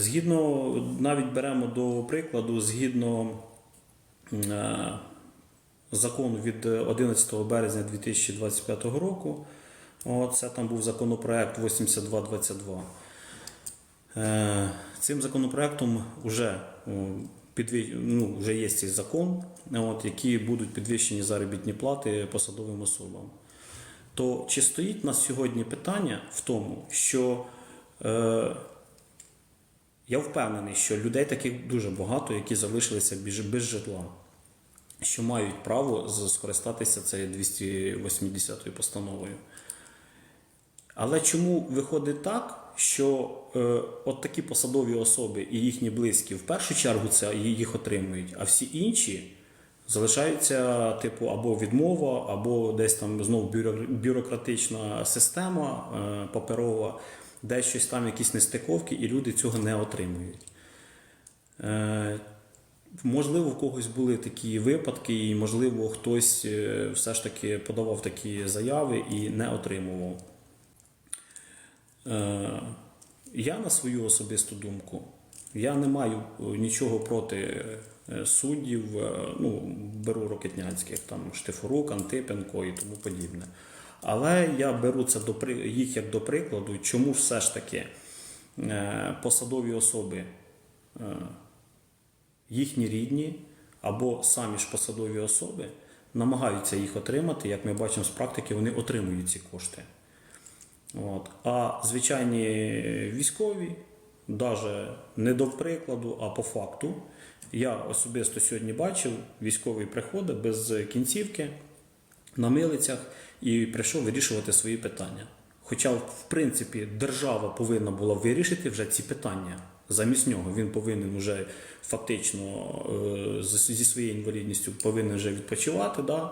Згідно, навіть беремо до прикладу, згідно е, закону від 11 березня 2025 року, це там був законопроект 8222. Е, Цим законопроектом вже, ну, вже є цей закон, от, які будуть підвищені заробітні плати посадовим особам. То чи стоїть у нас сьогодні питання в тому, що е, я впевнений, що людей таких дуже багато, які залишилися без, житла, що мають право скористатися цією 280 постановою. Але чому виходить так, що е, от такі посадові особи і їхні близькі в першу чергу це їх отримують, а всі інші залишаються, типу, або відмова, або десь там знову бюро- бюрократична система е, паперова, десь щось там, якісь нестиковки, і люди цього не отримують. Е, Можливо, в когось були такі випадки, і можливо, хтось е, все ж таки подавав такі заяви і не отримував. Е, Я на свою особисту думку, я не маю нічого проти суддів, ну, беру рокетнянських, там Штифорук, Антипенко і тому подібне. Але я беру це до, їх як до прикладу, чому все ж таки е, посадові особи, е, їхні рідні або самі ж посадові особи намагаються їх отримати, як ми бачимо з практики, вони отримують ці кошти. От. А звичайні військові, навіть не до прикладу, а по факту, я особисто сьогодні бачив, військовий приходить без кінцівки на милицях і прийшов вирішувати свої питання. Хоча, в принципі, держава повинна була вирішити вже ці питання. Замість нього він повинен вже фактично е, зі своєю інвалідністю повинен вже відпочивати. Да?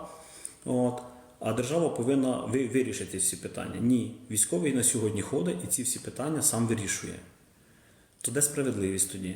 От. А держава повинна вирішити всі питання. Ні, військовий на сьогодні ходить і ці всі питання сам вирішує. То де справедливість тоді?